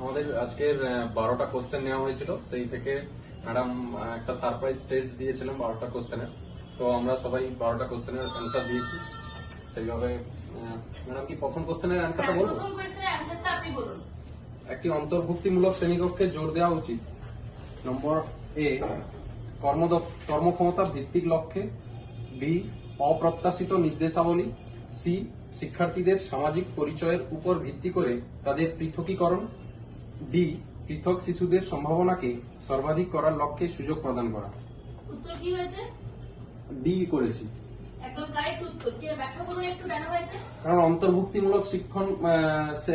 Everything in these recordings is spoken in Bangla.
আমাদের আজকের বারোটা কোশ্চেন নেওয়া হয়েছিল। সেই থেকে ম্যাডাম একটা সারপ্রাইজ স্টেজ দিয়েছিলাম বারোটা কোশ্চেনের তো আমরা সবাই বারোটা কোশ্চেনের অ্যান্সার দিয়েছি। সেইভাবে ম্যাডাম কি প্রথম কোশ্চেনের অ্যান্সারটা বলব? একটি অন্তর্ভুক্তিমূলক শ্রেণীকক্ষে জোর দেওয়া উচিত। নম্বর এ কর্মক্ষমতা ভিত্তিক লক্ষ্যে। বি অপ্রত্যাশিত নির্দেশাবলী। সি শিক্ষার্থীদের সামাজিক পরিচয়ের উপর ভিত্তি করে তাদের পৃথকীকরণ। ডি পৃথক শিশুদের সম্ভাবনাকে সর্বাধিক করার লক্ষ্যে সুযোগ প্রদান করা। উত্তর কি হয়েছে? ডি করেছি। একদম কারেক্ট উত্তর। কে ব্যাখ্যা করুন একটু কেন হয়েছে? কারণ অন্তর্ভুক্তিমূলক শিক্ষণ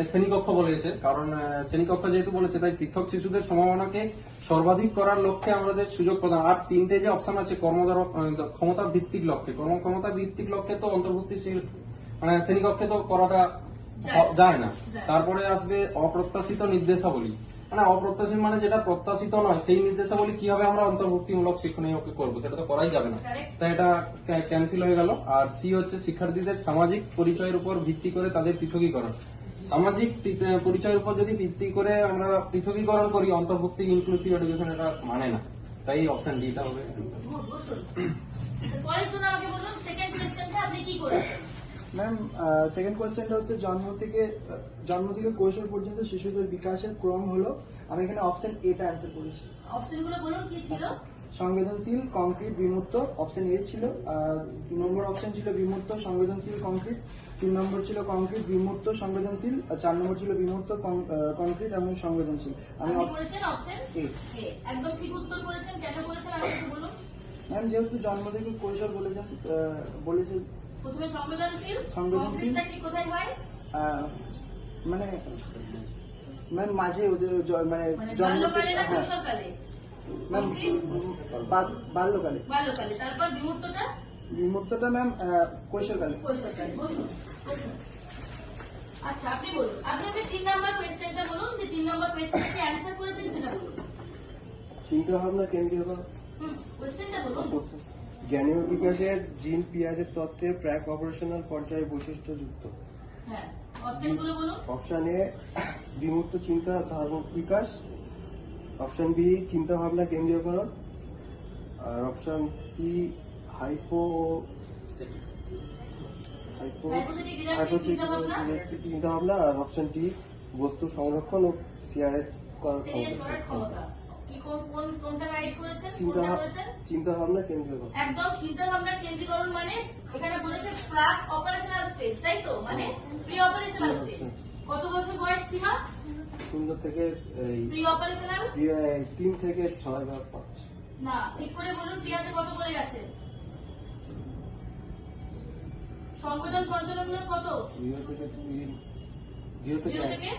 শ্রেণীকক্ষ বলেছে। কারণ শ্রেণীকক্ষ যেহেতু বলেছে তাই পৃথক শিশুদের সম্ভাবনাকে সর্বাধিক করার লক্ষ্যে আমাদের সুযোগ প্রদান। আর তিনটে যে অপশন আছে কর্মদর ক্ষমতা ভিত্তিক লক্ষ্যে। কর্মক্ষমতা ভিত্তিক লক্ষ্যে তো অন্তর্ভুক্তি মানে শ্রেণীকক্ষে তো করাটা যায়। না। তারপরে আসবে অপ্রত্যাশিত নির্দেশাবলী। মানে অপ্রত্যাশিত মানে যেটা প্রত্যাশিত নয় সেই নির্দেশাবলী কীভাবে আমরা অন্তর্ভুক্তিমূলক শিক্ষণীয়কে করব সেটা তো করাই যাবে না। তাই এটা ক্যান্সেল হয়ে গেল। আর সি হচ্ছে শিক্ষার্থীদের সামাজিক পরিচয়ের উপর ভিত্তি করে তাদের পৃথকীকরণ। সামাজিক পরিচয়ের উপর যদি ভিত্তি করে আমরা পৃথকীকরণ করি অন্তর্ভুক্তি ইনক্লুসিভ এডুকেশন এটা মানে না। তাই অপশন ডিটা হবে। আচ্ছা, পরের জন্য আমাকে বলুন সেকেন্ড কোয়েশ্চেনটা আপনি কি করেছেন? ম্যাম সেকেন্ড কোয়েশ্চেনটা হচ্ছে জন্ম থেকে জন্ম থেকে কৈশোর পর্যন্ত শিশুদের বিকাশের ক্রম হলো। আমি এখানে অপশন এটা অ্যান্সার করেছি। অপশনগুলো বলুন কি ছিল? সংবেদনশীল কংক্রিট বিমূর্ত অপশন এ ছিল। আর দু নম্বর অপশন ছিল বিমূর্ত সংবেদনশীল কংক্রিট তিন নম্বর ছিল কংক্রিট বিমূর্ত সংবেদনশীল। আর চার নম্বর ছিল বিমূর্ত কংক্রিট এবং সংবেদনশীল। আমি আপনি অপশন এ একদম ঠিক উত্তর করেছেন কেন করেছেন বলুন। ম্যাম যেহেতু জন্ম থেকে কৈশোর বলেছেন বলেছে প্রথমে সংবেদনশীল সংবেদনশীল। কোথায় হয়? মানে মাঝে ওদের মানে মানে বাল্যকালে না হ্যাঁ। কৈশোরকালে? ম্যাম বাল্যকালে। বাল্যকালে। তারপর বিমূর্তটা? বিমূর্তটা ম্যাম কৈশোরকালে। কৈশোরকালে। বসুন বসুন। আচ্ছা আপনি বলুন। আপনি ওকে তিন নাম্বার কোয়েশ্চেনটা বলুন। যে তিন নাম্বার কোয়েশ্চেনটা অ্যান্সার করেছেন সেটা বলুন। চিন্তা ভাবনা কেন্দ্রীয় কোয়েশ্চেনটা বলুন। জ্ঞানীয় বিকাশের জিন পিয়াজের তত্ত্বের প্রাক অপারেশনাল পর্যায়ে বৈশিষ্ট্যযুক্ত হ্যাঁ অপশন এ বিমূর্ত চিন্তা ধর্ম বিকাশ। অপশন বি চিন্তা ভাবনা কেন্দ্রীয়করণ। আর অপশন সি হাইপো হাইপো? চিন্তা ভাবনা। আর অপশন ডি বস্তু সংরক্ষণ ও সিয়ারেট করার ক্ষমতা। কি কোন কোন কোনটা রাইট করেছেন? চিন্তা কোনটা করেছেন? চিন্তা ভাবনা কেন্দ্রীয়করণ একদম চিন্তা ভাবনার কেন্দ্রীকরণ মানে এখানে বলেছে প্রাক অপারেশনাল স্টেজ তাই তো? মানে প্রি অপারেশনাল স্টেজ কত বছর বয়স সীমা শূন্য থেকে প্রি অপারেশনাল তিন থেকে ছয় বা পাঁচ। না ঠিক করে বলুন পিয়াজে কত বলে গেছে সংবেদন সঞ্চালন কত? জিরো থেকে জিরো থেকে